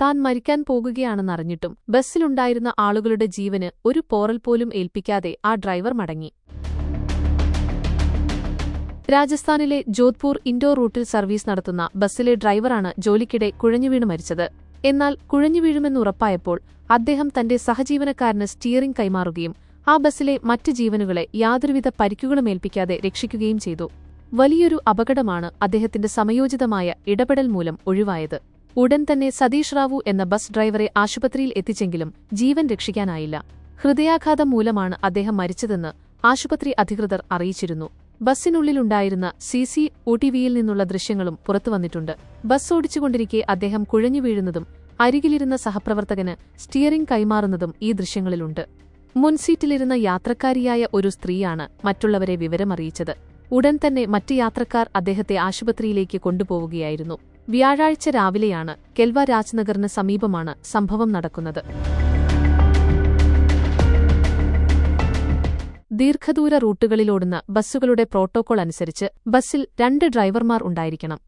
താൻ മരിക്കാൻ പോകുകയാണെന്നറിഞ്ഞിട്ടും ബസ്സിലുണ്ടായിരുന്ന ആളുകളുടെ ജീവന് ഒരു പോറൽ പോലും ഏൽപ്പിക്കാതെ ആ ഡ്രൈവർ മടങ്ങി. രാജസ്ഥാനിലെ ജോധ്പൂർ ഇൻഡോർ റൂട്ടിൽ സർവീസ് നടത്തുന്ന ബസ്സിലെ ഡ്രൈവറാണ് ജോലിക്കിടെ കുഴഞ്ഞുവീണ് മരിച്ചത്. എന്നാൽ കുഴഞ്ഞുവീഴുമെന്നുറപ്പായപ്പോൾ അദ്ദേഹം തന്റെ സഹജീവനക്കാരന് സ്റ്റിയറിംഗ് കൈമാറുകയും ആ ബസ്സിലെ മറ്റ് ജീവനുകളെ യാതൊരുവിധ പരിക്കുകളും ഏൽപ്പിക്കാതെ രക്ഷിക്കുകയും ചെയ്തു. വലിയൊരു അപകടമാണ് അദ്ദേഹത്തിന്റെ സമയോചിതമായ ഇടപെടൽ മൂലം ഒഴിവായത്. ഉടൻ തന്നെ സതീഷ് റാവു എന്ന ബസ് ഡ്രൈവറെ ആശുപത്രിയിൽ എത്തിച്ചെങ്കിലും ജീവൻ രക്ഷിക്കാനായില്ല. ഹൃദയാഘാതം മൂലമാണ് അദ്ദേഹം മരിച്ചതെന്ന് ആശുപത്രി അധികൃതർ അറിയിച്ചിരുന്നു. ബസ്സിനുള്ളിലുണ്ടായിരുന്ന സി സി ഒ ടി വിയിൽ നിന്നുള്ള ദൃശ്യങ്ങളും പുറത്തുവന്നിട്ടുണ്ട് ബസ് ഓടിച്ചുകൊണ്ടിരിക്കെ അദ്ദേഹം കുഴഞ്ഞു വീഴുന്നതും അരികിലിരുന്ന സഹപ്രവർത്തകന് സ്റ്റിയറിംഗ് കൈമാറുന്നതും ഈ ദൃശ്യങ്ങളിലുണ്ട്. മുൻസീറ്റിലിരുന്ന യാത്രക്കാരിയായ ഒരു സ്ത്രീയാണ് മറ്റുള്ളവരെ വിവരമറിയിച്ചത്. ഉടൻ തന്നെ മറ്റ് യാത്രക്കാർ അദ്ദേഹത്തെ ആശുപത്രിയിലേക്ക് കൊണ്ടുപോവുകയായിരുന്നു. വ്യാഴാഴ്ച രാവിലെയാണ് കെൽവ രാജ്നഗറിന് സമീപമാണ് സംഭവം നടക്കുന്നത്. ദീർഘദൂര റൂട്ടുകളിലോടുന്ന ബസ്സുകളുടെ പ്രോട്ടോകോൾ അനുസരിച്ച് ബസ്സിൽ രണ്ട് ഡ്രൈവർമാർ ഉണ്ടായിരിക്കണം.